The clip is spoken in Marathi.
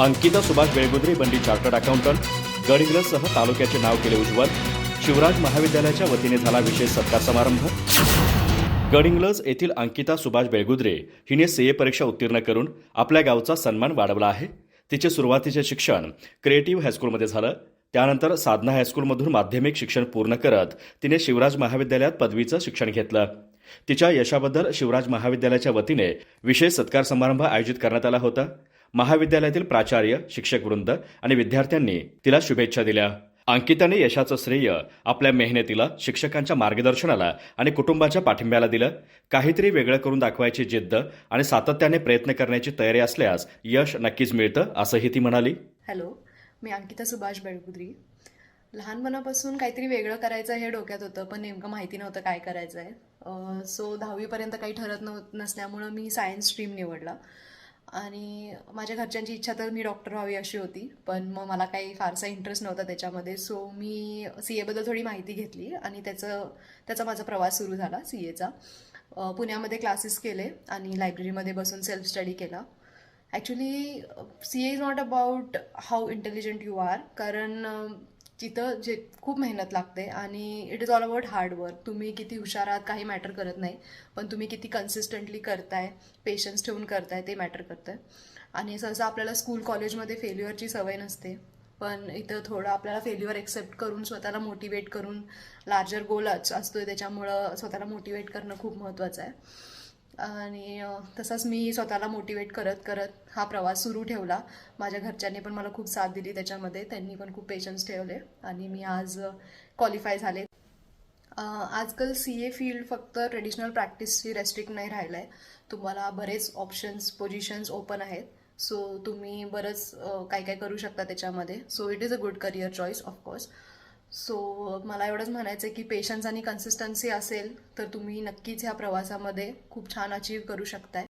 अंकिता सुभाष बेळगुद्रे बंडी चार्टर्ड अकाउंटंट गडहिंग्लजसह तालुक्याचे नाव केले उज्ज्वल. शिवराज महाविद्यालयाच्या वतीने झाला विशेष सत्कार समारंभ. गडिंग्लज येथील अंकिता सुभाष बेळगुद्रे हिने सीए परीक्षा उत्तीर्ण करून आपल्या गावचा सन्मान वाढवला आहे. तिचे सुरुवातीचे शिक्षण क्रिएटिव्ह हायस्कूलमध्ये झालं. त्यानंतर साधना हायस्कूलमधून माध्यमिक शिक्षण पूर्ण करत तिने शिवराज महाविद्यालयात पदवीचं शिक्षण घेतलं. तिच्या यशाबद्दल शिवराज महाविद्यालयाच्या वतीने विशेष सत्कार समारंभ आयोजित करण्यात आला होता. महाविद्यालयातील प्राचार्य शिक्षक वृंद आणि विद्यार्थ्यांनी तिला शुभेच्छा दिल्या. अंकिताने यशाचं श्रेय आपल्या मेहनतीला शिक्षकांच्या मार्गदर्शनाला आणि कुटुंबाच्या पाठिंब्याला दिलं. काहीतरी वेगळं करून दाखवायची जिद्द आणि सातत्याने प्रयत्न करण्याची तयारी असल्यास यश नक्कीच मिळतं असंही ती म्हणाली. हॅलो मी अंकिता सुभाष बेळगुद्री. लहानपणापासून काहीतरी वेगळं करायचं हे डोक्यात होतं पण नेमकं माहिती नव्हतं काय करायचं आहे सो दहावीपर्यंत काही ठरत नव्ह नसल्यामुळं मी सायन्स स्ट्रीम निवडला. आणि माझ्या घरच्यांची इच्छा तर मी डॉक्टर व्हावी अशी होती पण मग मला काही फारसा इंटरेस्ट नव्हता त्याच्यामध्ये. सो मी सी एबद्दल थोडी माहिती घेतली आणि त्याचं त्याचा माझा प्रवास सुरू झाला सी एचा पुण्यामध्ये क्लासेस केले आणि लायब्ररीमध्ये बसून सेल्फ स्टडी केला. Actually C A is not about how intelligent you are कारण जिथं तिथं जे खूप मेहनत लागते आणि it is all about hard work तुम्ही किती हुशार आहात काही मॅटर करत नाही पण तुम्ही किती कन्सिस्टंटली करताय पेशन्स ठेवून करताय ते मॅटर करतंय. आणि सहसा आपल्याला स्कूल कॉलेजमध्ये फेल्युअरची सवय नसते. पण इथं थोडं आपल्याला फेल्युअर एक्सेप्ट करून स्वतःला मोटिवेट करून लार्जर गोलच असतोय त्याच्यामुळं स्वतःला मोटिवेट करणं खूप महत्त्वाचं आहे. आणि तसंच मी स्वतःला मोटिवेट करत करत हा प्रवास सुरू ठेवला. माझ्या घरच्यांनी पण मला खूप साथ दिली त्याच्यामध्ये. त्यांनी पण खूप पेशन्स ठेवले आणि मी आज क्वालिफाय झाले. आजकाल सी ए फील्ड फक्त ट्रेडिशनल प्रॅक्टिसची रेस्ट्रिक्ट नाही राहिलं आहे तुम्हाला बरेच ऑप्शन्स पोझिशन्स ओपन आहेत. सो तुम्ही बरंच काय काय करू शकता त्याच्यामध्ये. So it is a good career choice of course so मला एवढंच म्हणायचं आहे की पेशन्स आणि कन्सिस्टन्सी असेल तर तुम्ही नक्कीच ह्या प्रवासामध्ये खूप छान अचीव करू शकताय.